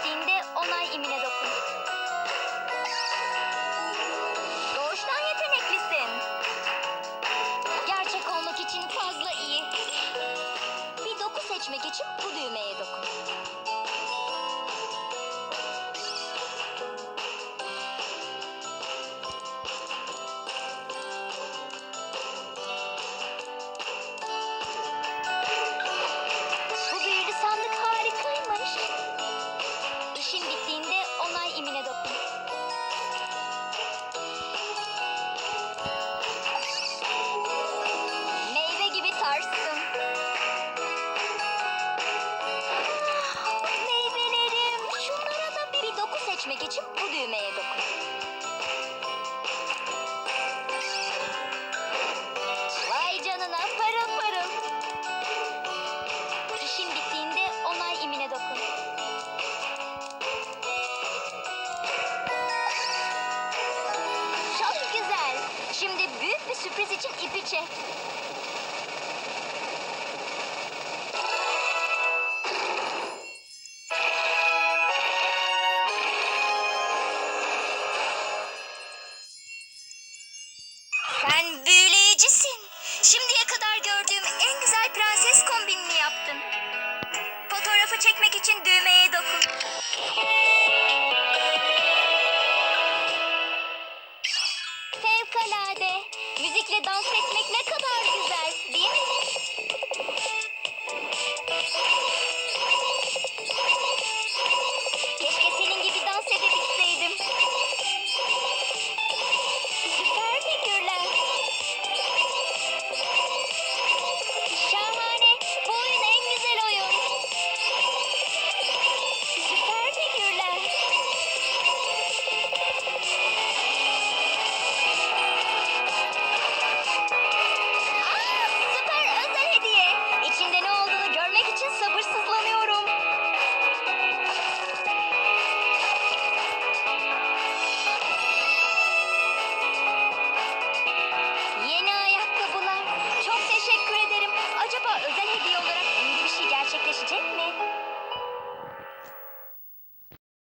geçtiğinde onay imine dokun. Doğuştan yeteneklisin. Gerçek olmak için fazla iyi. Bir doku seçmek için bu düğmeye dokun. Seçmek için bu düğmeye dokun. Vay canına parıl parıl. İşin bittiğinde onay imine dokun. Çok güzel. Şimdi büyük bir sürpriz için ipi çek. Sen büyüleyicisin. Şimdiye kadar gördüğüm en güzel prenses kombinini yaptın. Fotoğrafı çekmek için düğmeye dokun. Fevkalade. Müzikle dans etmek ne kadar güzel değil mi?